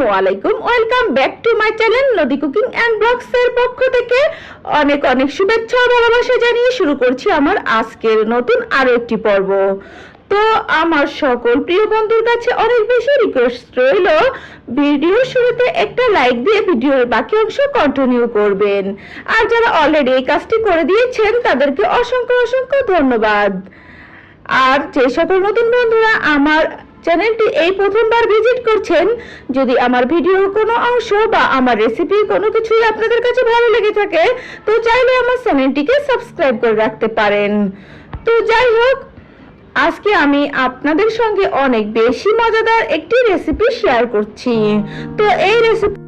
আসসালামু আলাইকুম welcome back to my channel Nodi cooking and vlogs এর পক্ষ থেকে অনেক অনেক শুভেচ্ছা ও ভালোবাসা জানিয়ে শুরু করছি আমার আজকের নতুন আরও একটি পর্ব। তো আমার সকল প্রিয় বন্ধুর কাছে অনেক বেশি রিকোয়েস্ট রইল ভিডিও শুরুতে একটা লাইক দিয়ে ভিডিওর বাকি অংশ কন্টিনিউ করবেন। আর যারা অলরেডি এই কাজটি করে দিয়েছেন, তাদেরকে অসংখ্য অসংখ্য ধন্যবাদ। আর যে সকল নতুন বন্ধুরা আমার চ্যানেলটি এই প্রথমবার ভিজিট করছেন, যদি আমার ভিডিওর কোনো অংশ বা আমার রেসিপি কোনো কিছুই আপনাদের কাছে ভালো লেগে থাকে, তো চাইলে আমার চ্যানেলটিকে সাবস্ক্রাইব করে রাখতে পারেন। তো যাই হোক, আজকে আমি আপনাদের সঙ্গে অনেক বেশি মজাদার একটি রেসিপি শেয়ার করছি। তো এই রেসিপি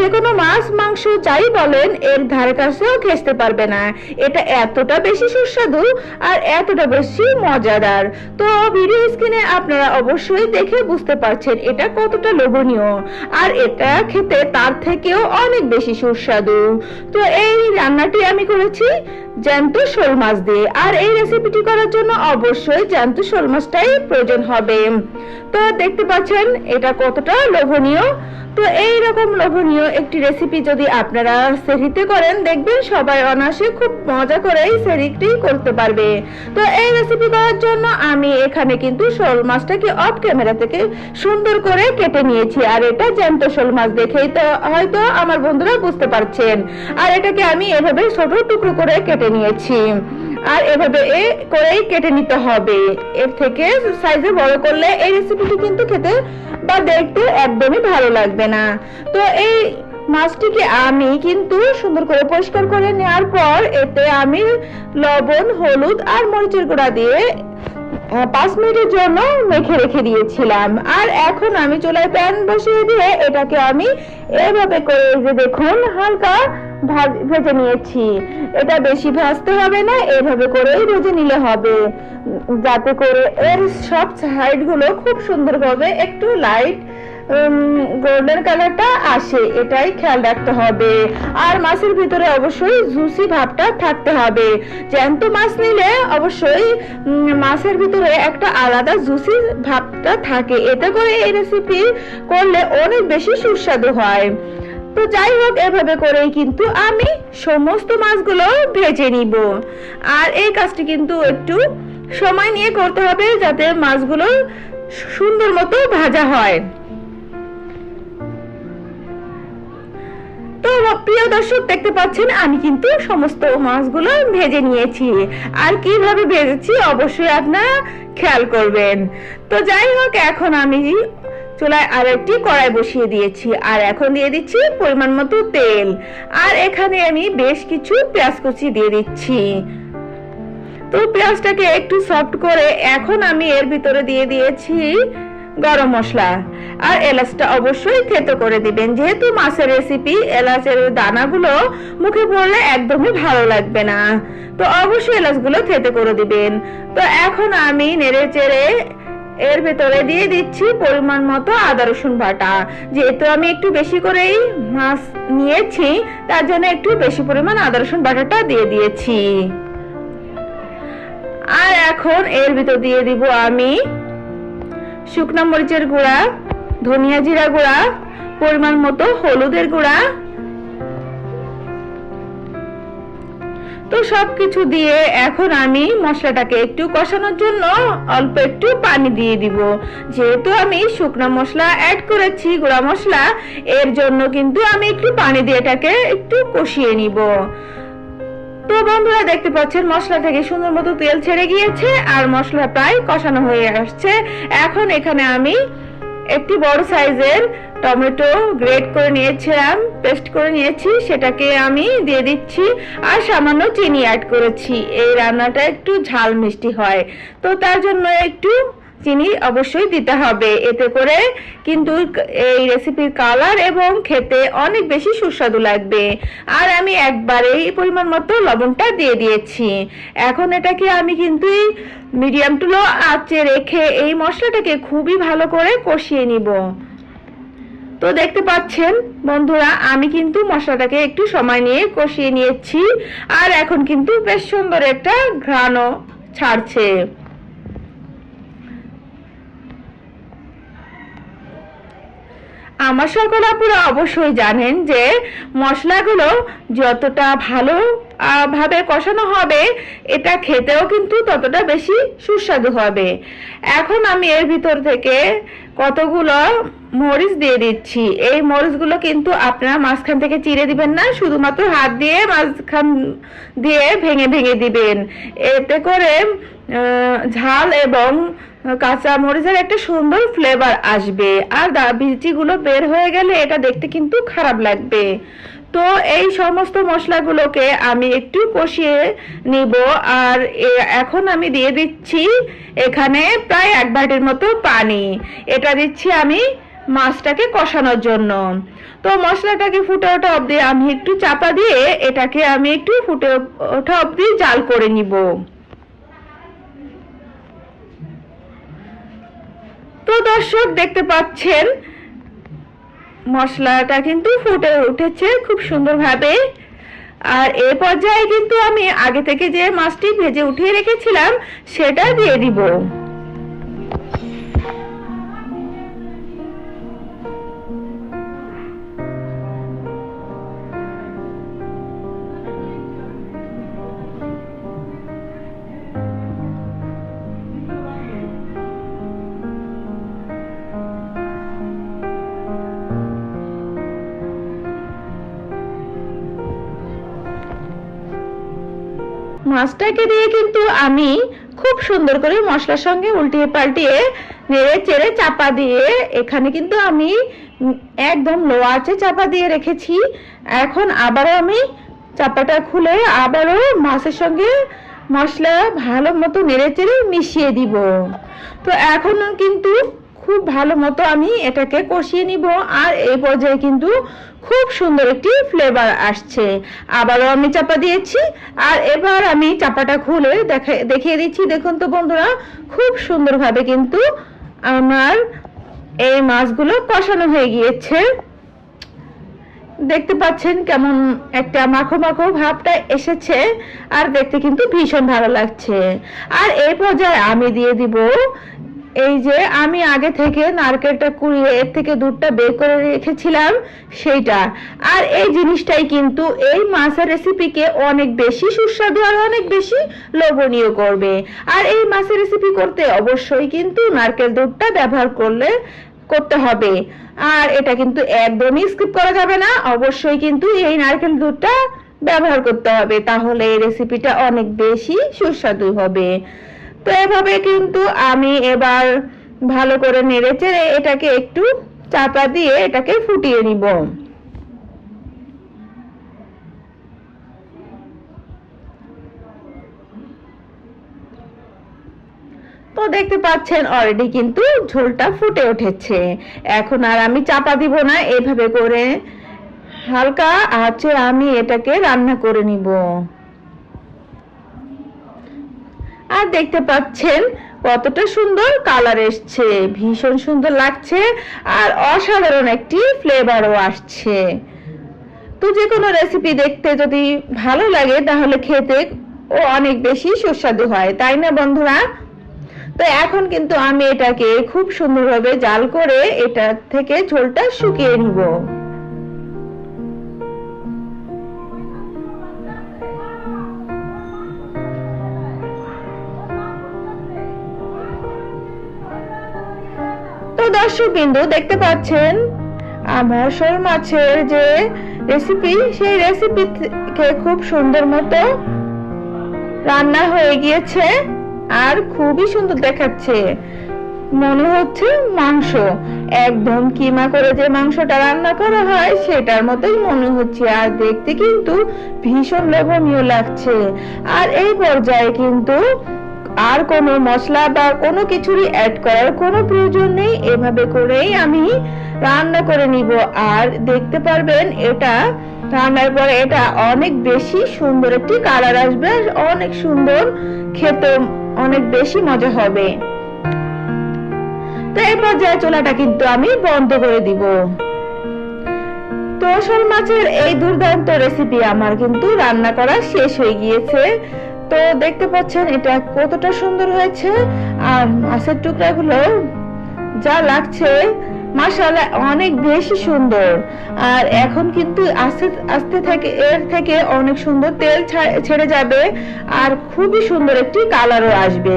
যে কোনো মাছ, মাংস যাই বলেন, এর ধারে কাছেও ঘেসতে পারবে না। এটা এতটা বেশি সুস্বাদু আর এতটা বেশি মজাদার। তো ভিডিও স্ক্রিনে আপনারা অবশ্যই দেখে বুঝতে পারছেন এটা কতটা লোভনীয়। আর এটা খেতে তার থেকেও অনেক বেশি সুস্বাদু। তো এই রান্নাটি আমি করেছি জ্যান্ত শোল মাছ দিয়ে। আর এই রেসিপিটি করার জন্য অবশ্যই জ্যান্ত শোল মাছটাই প্রয়োজন হবে। তো দেখতে পাচ্ছেন এটা কতটা লোভনীয়। তো এই রকম লোভনীয় একটি রেসিপি যদি আপনারা সেরিতে করেন, দেখবেন সবাই অনায়াসে খুব মজা করে এই সেরিটি করতে পারবে। তো এই রেসিপি করার জন্য আমি এখানে কিন্তু শোল মাছটাকে অফ ক্যামেরা থেকে সুন্দর করে কেটে নিয়েছি। আর এটা জ্যান্ত শোল মাছ দেখেই তো হয়তো আমার বন্ধুরা বুঝতে পারছেন। আর এটাকে আমি এভাবে ছোট টুকরো করে কেটে নিয়েছি। আর এভাবে এ করেই কেটে নিতে হবে। এর থেকে সাইজে বড় করলে এই রেসিপিটি কিন্তু খেতে বা দেখতে একদমই ভালো লাগবে না। তো এই মাছটিকে আমি কিন্তু সুন্দর করে পরিষ্কার করে নেওয়ার পর এতে আমি লবণ, হলুদ আর মরিচের গুঁড়া দিয়ে পাঁচ মিনিটের জন্য মেখে রেখে দিয়েছিলাম। আর এখন আমি চুলায় প্যান বসিয়ে দিয়ে এটাকে আমি এভাবে করে যে দেখুন, হালকা ভাজ- নিয়েছি। এটা বেশি ভাজতে হবে না, এভাবে করেই ভেজে নিলে হবে। যাতে করে এর সব সাইডগুলো খুব সুন্দরভাবে একটু লাইট গোল্ডেন কালারটা আসে, এটাই খেয়াল রাখতে হবে। আর মাছের ভিতরে অবশ্যই জুসি ভাবটা থাকতে হবে। জ্যান্ত মাছ নিলে অবশ্যই মাছের ভিতরে একটা আলাদা জুসি ভাবটা থাকে। এতে করে এই রেসিপি করলে অনেক বেশি সুস্বাদু হয়। তো যাই হোক, এভাবে করেই কিন্তু আমি সমস্ত মাছগুলো ভেজে নিব। আর এই কাজটি কিন্তু একটু সময় নিয়ে করতে হবে যাতে মাছগুলো সুন্দর মতো ভাজা হয়। তো প্রিয় দর্শক, দেখতে পাচ্ছেন, আমি কিন্তু সমস্ত মাছগুলো ভেজে নিয়েছি। আর কীভাবে ভেজেছি অবশ্যই আপনারা খেয়াল করবেন। তো যাই হোক, এখন আমি চুলায় আর একটি কড়াই বসিয়ে দিয়েছি। আর এখন দিয়ে দিচ্ছি পরিমাণ মতো তেল। আর এখানে আমি বেশ কিছু পেঁয়াজ কুচি দিয়ে দিচ্ছি। তো পেঁয়াজটাকে একটু সফট করে এখন আমি এর ভিতরে দিয়ে দিয়েছি গরম মশলা। আর এলাচটা অবশ্যই থেতো করে দিবেন। যেহেতু মাছের রেসিপি এলাচের দানাগুলো মুখে পড়লে একদমই ভালো লাগবে না। তো অবশ্যই এলাচগুলো থেতো করে দিবেন। তো এখন আমি নেড়ে চেড়ে এর ভেতরে দিয়ে দিচ্ছি পরিমাণ মতো আদা রসুন বাটা। যেহেতু আমি একটু বেশি করেই মাছ নিয়েছি, তার জন্য একটু বেশি পরিমাণ আদা রসুন বাটাটা দিয়ে দিয়েছি। আর এখন এর ভিতর দিয়ে দিব আমি শুকনা মরিচের গুঁড়া, ধনিয়া জিরা গুঁড়া, পরিমাণ মতো হলুদের গুঁড়া তো সব কিছু দিয়ে এখন আমি মশলাটাকে একটু কষানোর জন্য অল্প একটু পানি দিয়ে দিব। যেহেতু আমি শুকনো মশলা অ্যাড করেছি, গুঁড়া মশলা, এর জন্য কিন্তু আমি একটু পানি দিয়ে এটাকে একটু কষিয়ে নিব। তো বন্ধুরা, দেখতে পাচ্ছেন, মশলা থেকে সুন্দর মতো তেল ছেড়ে গিয়েছে আর মশলা প্রায় কষানো হয়ে আসছে। এখন এখানে আমি একটি বড় সাইজের টমেটো গ্রেট করে নিয়েছিলাম, পেস্ট করে নিয়েছি, সেটাকে আমি দিয়ে দিচ্ছি আর সামান্য চিনি অ্যাড করেছি। এই রান্নাটা একটু ঝাল মিষ্টি হয়, তো তার জন্য একটু চিনি অবশ্যই দিতে হবে। এতে করে কিন্তু এই রেসিপির কালার এবং খেতে অনেক বেশি সুস্বাদু লাগবে। আর আমি একবারেই পরিমাণ মতো লবণটা দিয়ে দিয়েছি। এখন এটাকে আমি কিন্তু মিডিয়াম টুলো আঁচে রেখে এই মশলাটাকে খুবই ভালো করে কষিয়ে নিব। তো দেখতে পাচ্ছেন, বন্ধুরা, আমি কিন্তু মশলাটাকে একটু সময় নিয়ে কষিয়ে নিয়েছি, আর এখন কিন্তু বেশ সুন্দর একটা ঘ্রাণও ছাড়ছে। আমার সকল আপুরা অবশ্যই জানেন যে মশলাগুলো যতটা ভালো ভাবে কষানো হবে, এটা খেতেও কিন্তু ততটা বেশি সুস্বাদু হবে। এখন আমি এর ভিতর থেকে কতগুলো মরিচ দিয়ে দিচ্ছি। এই মরিচগুলো কিন্তু আপনারা মাঝখান থেকে চিড়ে দিবেন না, শুধুমাত্র হাত দিয়ে মাঝখান দিয়ে ভেঙে ভেঙে দিবেন। এতে করে ঝাল এবং কাঁচা মরিচের একটা সুন্দর ফ্লেভার আসবে। আর দা বিচিগুলো বের হয়ে গেলে এটা দেখতে কিন্তু খারাপ লাগবে। তো এই সমস্ত মশলাগুলোকে আমি একটু কষিয়ে নিব। আর এখন আমি দিয়ে দিচ্ছি এখানে প্রায় এক বাটির মতো পানি। এটা দিচ্ছি আমি মাছটাকে কষানোর জন্য। তো মশলাটাকে ফুটে ওঠা অবধি আমি একটু চাপা দিয়ে এটাকে আমি একটু ফুটে ওঠা অবধি জাল করে নিব। তো দর্শক দেখতে পাচ্ছেন, মশলাটা কিন্তু ফুটে উঠেছে খুব সুন্দরভাবে। আর এ পর্যায়ে কিন্তু আমি আগে থেকে যে মাছটি ভেজে উঠিয়ে রেখেছিলাম, সেটা দিয়ে দিব। মাছটাকে দিয়ে কিন্তু আমি খুব সুন্দর করে মশলার সঙ্গে উল্টিয়ে পাল্টিয়ে নেড়ে চেড়ে চাপা দিয়ে এখানে কিন্তু আমি একদম লো আঁচে চাপা দিয়ে রেখেছি। এখন আবারও আমি চাপাটা খুলে আবারও মাছের সঙ্গে মশলা ভালো মতো নেড়ে চেড়ে মিশিয়ে দিব। তো এখন কিন্তু খুব ভালো মতো আমি এটাকে কষিয়ে নিব। আর এই পর্যায়ে কিন্তু খুব সুন্দর একটি ফ্লেভার আসছে। আবারও আমি চাপা দিয়েছি, আর এবার আমি চাপাটা খুলে দেখা, দেখিয়ে দিচ্ছি। দেখুন তো বন্ধুরা, খুব সুন্দরভাবে কিন্তু আমার এই মাছগুলো কষানো হয়ে গিয়েছে। দেখতে পাচ্ছেন কেমন একটা মাখো মাখো ভাবটা এসেছে, আর দেখতে কিন্তু ভীষণ ভালো লাগছে। আর এই পর্যায়ে আমি দিয়ে দিব এই যে আমি আগে থেকে নারকেলটা কুড়িয়ে এর থেকে দুধটা বের করে রেখেছিলাম, সেইটা। আর এই জিনিসটাই কিন্তু এই মাছের রেসিপিকে অনেক বেশি সুস্বাদু আর অনেক বেশি লোভনীয় করবে। আর এই মাছের রেসিপি করতে অবশ্যই কিন্তু নারকেল দুধটা ব্যবহার করলে করতে হবে। আর এটা কিন্তু একদমই স্কিপ করা যাবে না। অবশ্যই কিন্তু এই নারকেল দুধটা ব্যবহার করতে হবে। তাহলে এই রেসিপিটা অনেক বেশি সুস্বাদু হবে। তো এভাবে কিন্তু আমি এবার ভালো করে নেড়ে চেড়ে এটাকে একটু চাপা দিয়ে এটাকে ফুটিয়ে নিব। তো দেখতে পাচ্ছেন অলরেডি কিন্তু ঝোলটা ফুটে উঠেছে। এখন আর আমি চাপা দিব না, এভাবে করে হালকা আঁচে আমি এটাকে রান্না করে নিব। আর দেখতে পাচ্ছেন কতটা সুন্দর কালার এসছে। ভীষণ সুন্দর লাগছে আর অসাধারণ একটি ফ্লেভারও আসছে। তো যে কোনো রেসিপি দেখতে যদি ভালো লাগে তাহলে খেতে ও অনেক বেশি সুস্বাদু হয়, তাই না বন্ধুরা? তো এখন কিন্তু আমি এটাকে খুব সুন্দরভাবে জাল করে এটা থেকে ঝোলটা শুকিয়ে নিব। তো দর্শক বিন্দু দেখতে পাচ্ছেন আমার শোল মাছের যে রেসিপি সেই রেসিপি থেকে খুব সুন্দর মতো রান্না হয়ে গিয়েছে আর খুবই সুন্দর দেখাচ্ছে। মনে হচ্ছে মাংস। একদম কিমা করে যে মাংসটা রান্না করা হয়, সেটার মতোই মনে হচ্ছে। আর দেখতে কিন্তু ভীষণ লোভনীয় লাগছে। আর এই পর্যায়ে কিন্তু আর কোনো মশলা বা কোনো কিছুরই অ্যাড করার কোনো প্রয়োজন নেই। এভাবে করেই আমি রান্না করে নিব। আর দেখতে পারবেন, এটা রান্নার পরে এটা অনেক বেশি সুন্দর একটি কালার আসবে। অনেক সুন্দর খেতে অনেক বেশি মজা হবে। তো এই পর্যায়ে চুলাটা কিন্তু আমি বন্ধ করে দিব। তো শোল মাছের এই দুর্দান্ত রেসিপি আমার কিন্তু রান্না করা শেষ হয়ে গিয়েছে। তো দেখতে পাচ্ছেন এটা কতটা সুন্দর হয়েছে। আর মাছের টুকরাগুলো যা লাগছে, মাশাআল্লাহ অনেক বেশি সুন্দর। আর এখন কিন্তু আস্তে আস্তে থেকে, এর থেকে অনেক সুন্দর তেল ছেড়ে যাবে। আর খুবই সুন্দর একটি কালারও আসবে।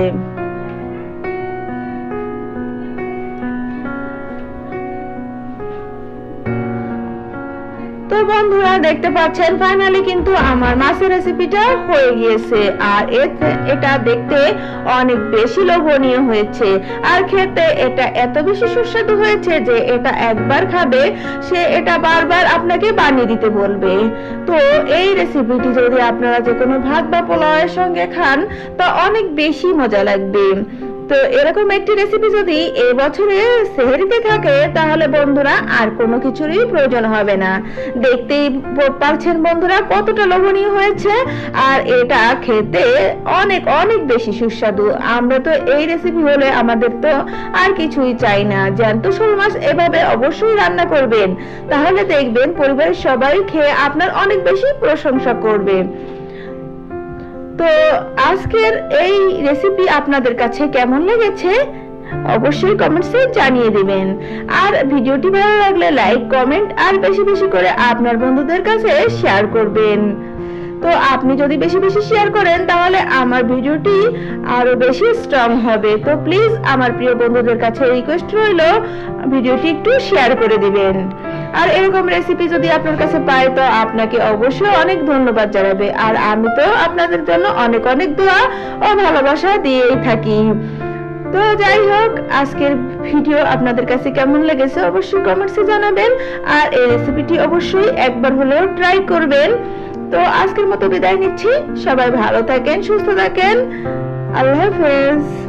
বন্ধুরা দেখতে পাচ্ছেন ফাইনালি কিন্তু আমার মাছের রেসিপিটা হয়ে গিয়েছে। আর এটা দেখতে অনেক বেশি লোভনীয় হয়েছে। আর খেতে এটা এত বেশি সুস্বাদু হয়েছে যে এটা একবার খাবে, সে এটা বারবার আপনাকে বানিয়ে দিতে বলবে। তো এই রেসিপিটি যদি আপনারা যে কোনো ভাত বা পোলাওয়ের সঙ্গে খান, তা অনেক বেশি মজা লাগবে। তো এরকম একটি রেসিপি যদি এই বছরে সেহেরিতে থাকে, তাহলে বন্ধুরা আর কোনো কিছুরই প্রয়োজন হবে না। দেখতেই পারছেন বন্ধুরা কতটা লোভনীয় হয়েছে। আর এটা খেতে অনেক অনেক বেশি সুস্বাদু। আমরা তো এই রেসিপি হলে আমাদের তো আর কিছুই চাই না। জ্যান্ত শোল মাছ এভাবে অবশ্যই রান্না করবেন। তাহলে দেখবেন পরিবারের সবাই খেয়ে আপনার অনেক বেশি প্রশংসা করবে। তো আজকের এই রেসিপি আপনাদের কাছে কেমন লেগেছে? অবশ্যই কমেন্টসে জানিয়ে দিবেন। আর ভিডিওটি ভালো লাগলে লাইক কমেন্ট আর বেশি বেশি করে আপনার বন্ধুদের কাছে শেয়ার করবেন। তো আপনি যদি বেশি বেশি শেয়ার করেন, তাহলে আমার ভিডিওটি আরও বেশি স্ট্রং হবে। তো প্লিজ আমার প্রিয় বন্ধুদের কাছে রিকোয়েস্ট রইল, ভিডিওটি একটু শেয়ার করে দিবেন। আর এরকম রেসিপি যদি আপনার কাছে পাই, তো আপনাকে অবশ্যই অনেক ধন্যবাদ জানাবে। আর আমি তো আপনাদের জন্য অনেক অনেক দোয়া ও ভালোবাসা দিয়েই থাকি। তো যাই হোক, আজকের ভিডিও আপনাদের কাছে কেমন লেগেছে অবশ্যই কমেন্টসে জানাবেন। আর এই রেসিপিটি অবশ্যই একবার হলেও ট্রাই করবেন। তো আজকের মতো বিদায় নিচ্ছি। সবাই ভালো থাকেন, সুস্থ থাকেন। আল্লাহ হাফেজ।